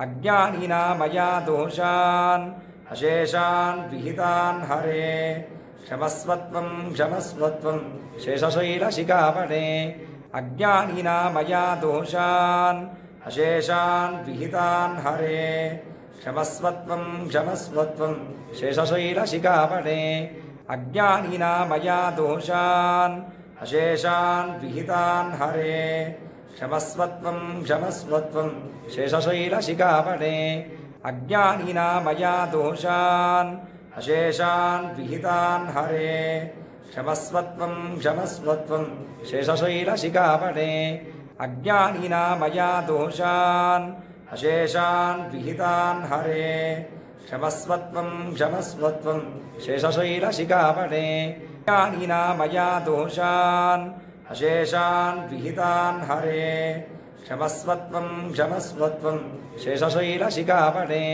అజ్ఞానినా Maaya దోషాన్ అశేషాన్ విహితాన్ Hare క్షమస్వత్వం క్షమస్వత్వం శేషశైలశిఖామణే అజ్ఞానినా Maaya దోషాన్ అశేషాన్ విహితాన్ Hare క్షమస్వత్వం క్షమస్వత్వం శేషశైలశిఖామణే అజ్ఞానినా Maaya దోషాన్ అశేషాన్ విహితాన్ Hare క్షమస్వత్వం క్షమస్వత్వం. శేషశైలశిఖామణే. అజ్ఞానినా Maaya దోషాన్. అశేషాన్ విహితాన్ Hare. క్షమస్వత్వం క్షమస్వత్వం. శేషశైలశిఖామణే. అజ్ఞానినా Maaya దోషాన్. అశేషాన్ విహితాన్ Hare. క్షమస్వత్వం క్షమస్వత్వం. శేషశైలశిఖామణే. జ్ఞానినా Maaya దోషాన్. అశేషాన్ విహితాన్ Hare క్షమస్వత్వం క్షమస్వత్వం శేషశైలశిఖామణే